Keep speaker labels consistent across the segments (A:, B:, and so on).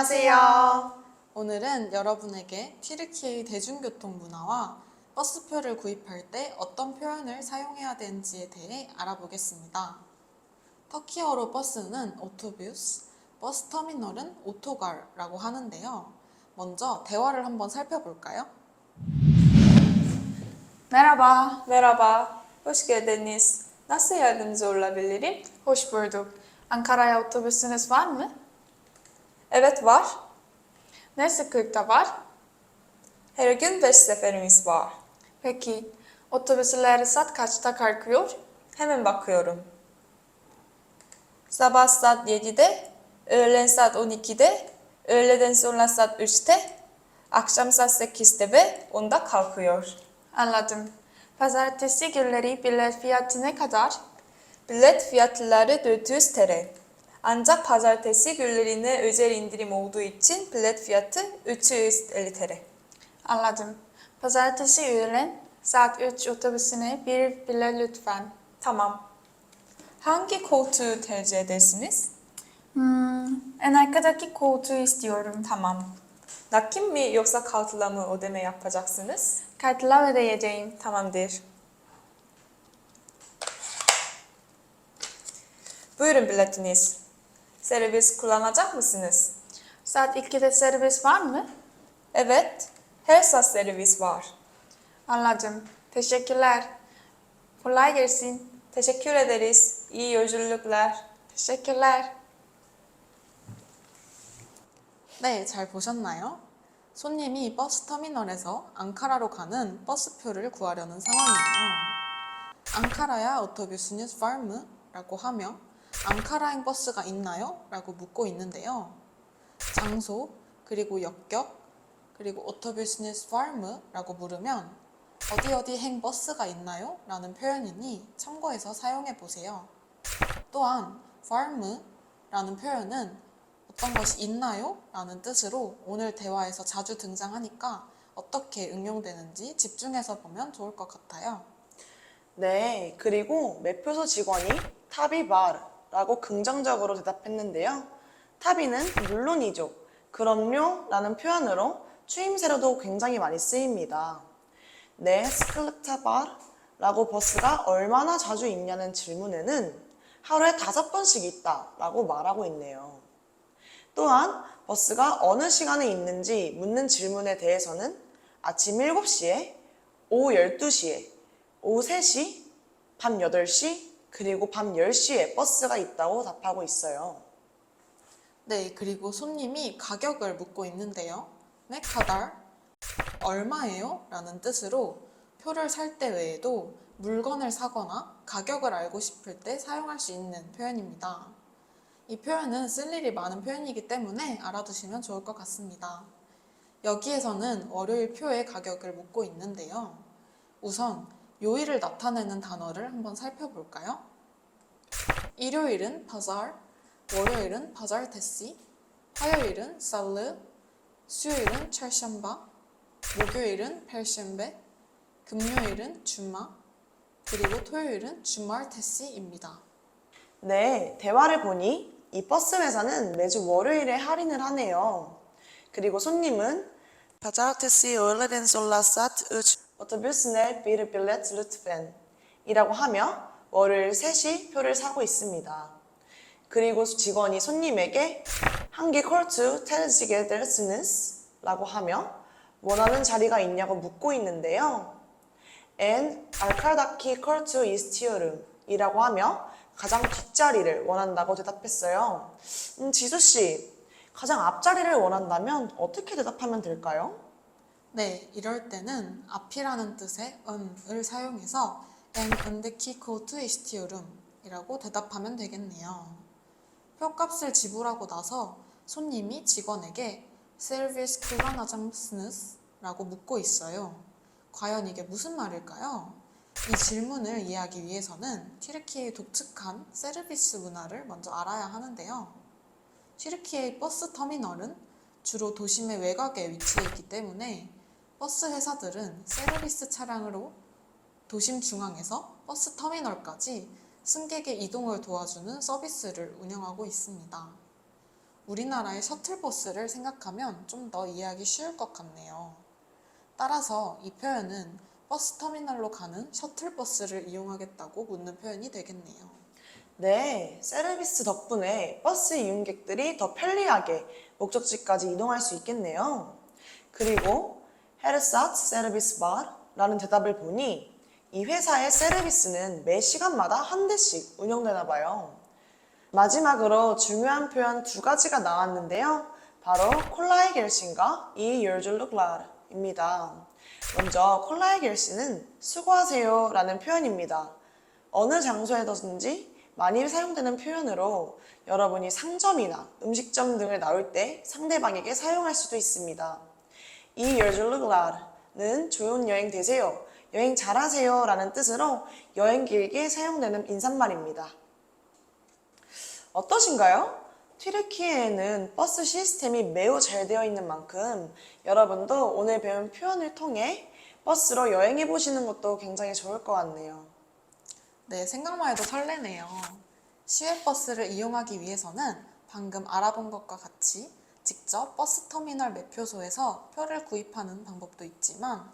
A: 안녕하세요.
B: 오늘은 여러분에게 튀르키예의 대중교통 문화와 버스표를 구입할 때 어떤 표현을 사용해야 되는지에 대해 알아보겠습니다. 터키어로 버스는 오토뷰스, 버스 터미널은 오토갈라고 하는데요. 먼저 대화를 한번 살펴볼까요?
A: Merhaba,
C: Merhaba, hoş geldiniz. Nasıl yardımcı olabilirim?
A: hoş bulduk. Ankara'ya otobüsünüz var mı?
C: Evet var.
A: Ne sıklıkta var?
C: Her gün 5 seferimiz var.
A: Peki, otobüsler saat kaçta kalkıyor?
C: Hemen bakıyorum. Sabah saat 7'de, öğlen saat 12'de, öğleden sonra saat 3'te, akşam saat 8'de ve 10'da kalkıyor.
A: Anladım. Pazartesi günleri bilet fiyatı ne kadar?
C: Bilet fiyatları 400 TL. Ancak pazartesi günlerine özel indirim olduğu için bilet fiyatı 350 TL.
A: Anladım. Pazartesi öğlen saat 3 otobüsüne bir bilet lütfen.
C: Tamam. Hangi koltuğu tercih edersiniz?
A: Hmm, en arkadaki koltuğu istiyorum.
C: Tamam. Nakit mi yoksa kartla mı ödeme yapacaksınız?
A: Kartla ödeyeceğim.
C: Tamamdır. Buyurun biletiniz Servis kullanacak mısınız?
A: Saat 2'de servis var mı?
C: Evet. Her saat servis var.
A: Anladım. Teşekkürler. Kolay gelsin.
C: Teşekkür ederiz. İyi yolculuklar.
A: Teşekkürler.
B: 네, 잘 보셨나요? 손님이 버스 터미널에서 앙카라로 가는 버스표를 구하려는 상황이에요. 앙카라야 오토뷰스뉴스 farm? 라고 하며 앙카라행 버스가 있나요? 라고 묻고 있는데요. 장소, 그리고 역격, 그리고 오토뷰스뉴스 farm? 라고 물으면 어디 어디 행 버스가 있나요? 라는 표현이니 참고해서 사용해 보세요. 또한 farm? 라는 표현은 어떤 것이 있나요? 라는 뜻으로 오늘 대화에서 자주 등장하니까 어떻게 응용되는지 집중해서 보면 좋을 것 같아요.
D: 네, 그리고 매표소 직원이 타비바 라고 긍정적으로 대답했는데요. 타비는 물론이죠. 그럼요 라는 표현으로 추임새로도 굉장히 많이 쓰입니다. 네, 스클르타바 라고 버스가 얼마나 자주 있냐는 질문에는 하루에 다섯 번씩 있다 라고 말하고 있네요. 또한 버스가 어느 시간에 있는지 묻는 질문에 대해서는 아침 7시에, 오후 12시에, 오후 3시, 밤 8시, 그리고 밤 10시에 버스가 있다고 답하고 있어요.
B: 네, 그리고 손님이 가격을 묻고 있는데요. 네, 카달 얼마예요? 라는 뜻으로 표를 살 때 외에도 물건을 사거나 가격을 알고 싶을 때 사용할 수 있는 표현입니다. 이 표현은 쓸 일이 많은 표현이기 때문에 알아두시면 좋을 것 같습니다. 여기에서는 월요일 표의 가격을 묻고 있는데요. 우선 요일을 나타내는 단어를 한번 살펴볼까요? 일요일은 바잘, 월요일은 바잘 테시, 화요일은 살르, 수요일은 철샴바, 목요일은 펠셴베, 금요일은 주마, 그리고 토요일은 주말 테시입니다.
D: 네, 대화를 보니 이 버스 회사는 매주 월요일에 할인을 하네요. 그리고 손님은 3 otobüsüne bir bilet lütfen 이라고 하며 월요일 3시 표를 사고 있습니다. 그리고 직원이 손님에게 한개 콜트 테르지게 데르스니스 라고 하며 원하는 자리가 있냐고 묻고 있는데요. En arkadaki koltuğu istiyorum 이라고 하며 가장 뒷자리를 원한다고 대답했어요. 음, 지수씨, 가장 앞자리를 원한다면 어떻게 대답하면 될까요?
B: 네, 이럴 때는 앞이라는 뜻의 은을 사용해서 en öndeki koltuğu istiyorum 이라고 대답하면 되겠네요. 표값을 지불하고 나서 손님이 직원에게 서비스 kullanacak mısınız? 라고 묻고 있어요. 과연 이게 무슨 말일까요? 이 질문을 이해하기 위해서는 튀르키예의 독특한 세르비스 문화를 먼저 알아야 하는데요. 튀르키예의 버스 터미널은 주로 도심의 외곽에 위치해 있기 때문에 버스 회사들은 세르비스 차량으로 도심 중앙에서 버스 터미널까지 승객의 이동을 도와주는 서비스를 운영하고 있습니다. 우리나라의 셔틀버스를 생각하면 좀 더 이해하기 쉬울 것 같네요. 따라서 이 표현은 버스 터미널로 가는 셔틀버스를 이용하겠다고 묻는 표현이 되겠네요.
D: 네, 세르비스 덕분에 버스 이용객들이 더 편리하게 목적지까지 이동할 수 있겠네요. 그리고 헤르사트 세르비스 바라는 대답을 보니 이 회사의 세르비스는 매 시간마다 한 대씩 운영되나 봐요. 마지막으로 중요한 표현 두 가지가 나왔는데요. 바로 콜라의 결심과 이 열줄룩라입니다. 먼저 콜라의 결심은 수고하세요 라는 표현입니다. 어느 장소에든지 많이 사용되는 표현으로 여러분이 상점이나 음식점 등을 나올 때 상대방에게 사용할 수도 있습니다. 이 열줄룩라는 좋은 여행 되세요, 여행 잘하세요 라는 뜻으로 여행객에게 사용되는 인사말입니다. 어떠신가요? 튀르키예에는 버스 시스템이 매우 잘 되어 있는 만큼 여러분도 오늘 배운 표현을 통해 버스로 여행해 보시는 것도 굉장히 좋을 것 같네요.
B: 네, 생각만 해도 설레네요. 시외버스를 이용하기 위해서는 방금 알아본 것과 같이 직접 버스 터미널 매표소에서 표를 구입하는 방법도 있지만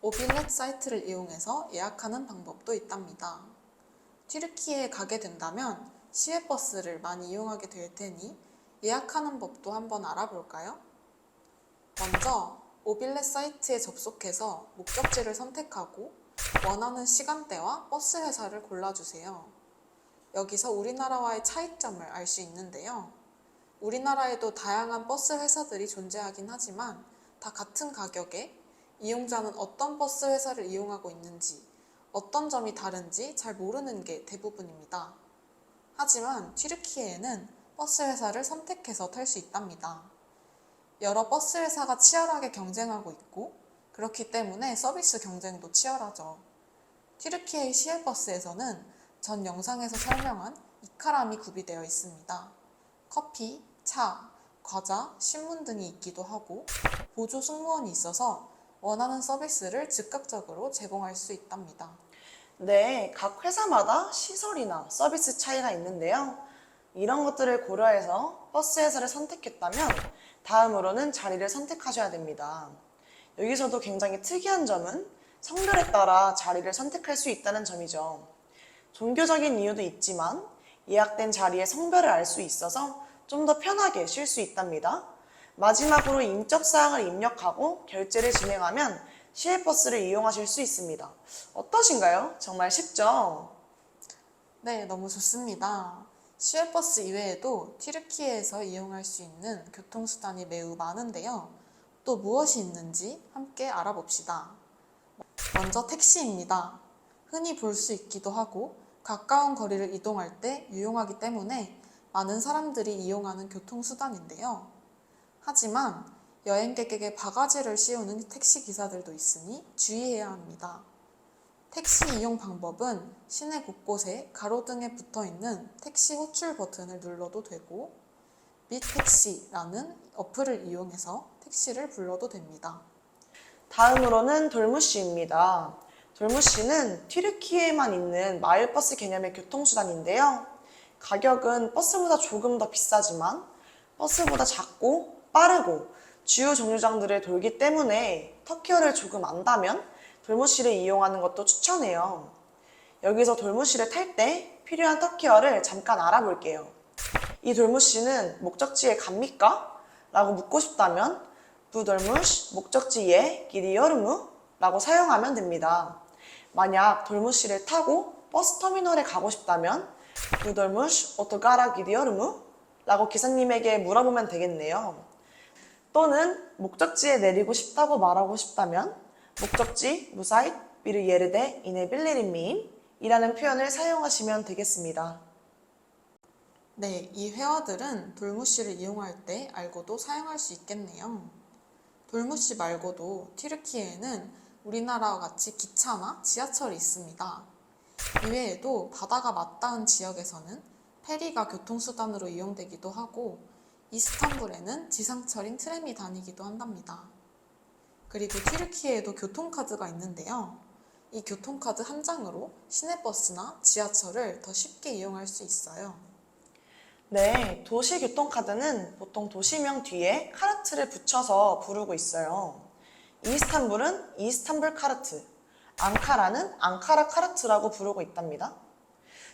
B: 오빌렛 사이트를 이용해서 예약하는 방법도 있답니다. 튀르키예에 가게 된다면 시외버스를 많이 이용하게 될 테니 예약하는 법도 한번 알아볼까요? 먼저 오빌렛 사이트에 접속해서 목적지를 선택하고 원하는 시간대와 버스 회사를 골라주세요. 여기서 우리나라와의 차이점을 알 수 있는데요. 우리나라에도 다양한 버스 회사들이 존재하긴 하지만 다 같은 가격에 이용자는 어떤 버스 회사를 이용하고 있는지, 어떤 점이 다른지 잘 모르는 게 대부분입니다. 하지만 튀르키예에는 버스 회사를 선택해서 탈 수 있답니다. 여러 버스 회사가 치열하게 경쟁하고 있고 그렇기 때문에 서비스 경쟁도 치열하죠. 튀르키예의 시외버스에서는 전 영상에서 설명한 이카람이 구비되어 있습니다. 커피, 차, 과자, 신문 등이 있기도 하고 보조 승무원이 있어서 원하는 서비스를 즉각적으로 제공할 수 있답니다.
D: 네, 각 회사마다 시설이나 서비스 차이가 있는데요. 이런 것들을 고려해서 버스 회사를 선택했다면 다음으로는 자리를 선택하셔야 됩니다. 여기서도 굉장히 특이한 점은 성별에 따라 자리를 선택할 수 있다는 점이죠. 종교적인 이유도 있지만 예약된 자리의 성별을 알 수 있어서 좀 더 편하게 쉴 수 있답니다. 마지막으로 인적 사항을 입력하고 결제를 진행하면 시외버스를 이용하실 수 있습니다. 어떠신가요? 정말 쉽죠?
B: 네, 너무 좋습니다. 시외버스 이외에도 튀르키예에서 이용할 수 있는 교통수단이 매우 많은데요. 또 무엇이 있는지 함께 알아봅시다. 먼저 택시입니다. 흔히 볼 수 있기도 하고 가까운 거리를 이동할 때 유용하기 때문에 많은 사람들이 이용하는 교통수단인데요. 하지만 여행객에게 바가지를 씌우는 택시 기사들도 있으니 주의해야 합니다. 택시 이용 방법은 시내 곳곳에 가로등에 붙어 있는 택시 호출 버튼을 눌러도 되고 미택시라는 어플을 이용해서 택시를 불러도 됩니다.
D: 다음으로는 돌무시입니다. 돌무시는 튀르키예에만 있는 마을버스 개념의 교통수단인데요. 가격은 버스보다 조금 더 비싸지만 버스보다 작고 빠르고 주요 정류장들을 돌기 때문에 터키어를 조금 안다면 돌무시를 이용하는 것도 추천해요. 여기서 돌무시를 탈 때 필요한 터키어를 잠깐 알아볼게요. 이 돌무시는 목적지에 갑니까? 라고 묻고 싶다면 부돌무시 목적지에 기리여르무 라고 사용하면 됩니다. 만약 돌무시를 타고 버스 터미널에 가고 싶다면 부돌무시 오토가라 기리여르무 라고 기사님에게 물어보면 되겠네요. 또는 목적지에 내리고 싶다고 말하고 싶다면 목적지 무사잇 비르 예르데 이네 빌리리민 이라는 표현을 사용하시면 되겠습니다.
B: 네, 이 회화들은 돌무시를 이용할 때 알고도 사용할 수 있겠네요. 돌무시 말고도 튀르키예에는 우리나라와 같이 기차나 지하철이 있습니다. 이외에도 바다가 맞닿은 지역에서는 페리가 교통수단으로 이용되기도 하고 이스탄불에는 지상철인 트램이 다니기도 한답니다. 그리고 튀르키예에도 교통카드가 있는데요. 이 교통카드 한 장으로 시내버스나 지하철을 더 쉽게 이용할 수 있어요.
D: 네, 도시교통카드는 보통 도시명 뒤에 카르트를 붙여서 부르고 있어요. 이스탄불은 이스탄불 카르트, 앙카라는 앙카라 카르트라고 부르고 있답니다.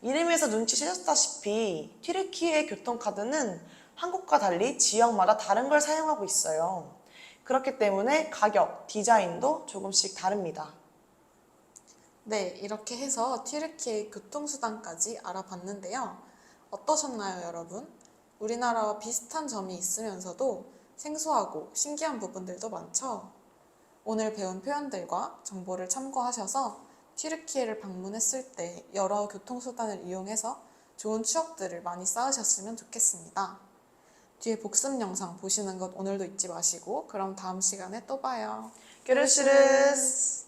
D: 이름에서 눈치채셨다시피 튀르키의 교통카드는 한국과 달리 지역마다 다른 걸 사용하고 있어요. 그렇기 때문에 가격, 디자인도 조금씩 다릅니다.
B: 네, 이렇게 해서 튀르키의 교통수단까지 알아봤는데요. 어떠셨나요, 여러분? 우리나라와 비슷한 점이 있으면서도 생소하고 신기한 부분들도 많죠? 오늘 배운 표현들과 정보를 참고하셔서 튀르키예를 방문했을 때 여러 교통수단을 이용해서 좋은 추억들을 많이 쌓으셨으면 좋겠습니다. 뒤에 복습 영상 보시는 것 오늘도 잊지 마시고 그럼 다음 시간에 또 봐요.
D: 교르시르스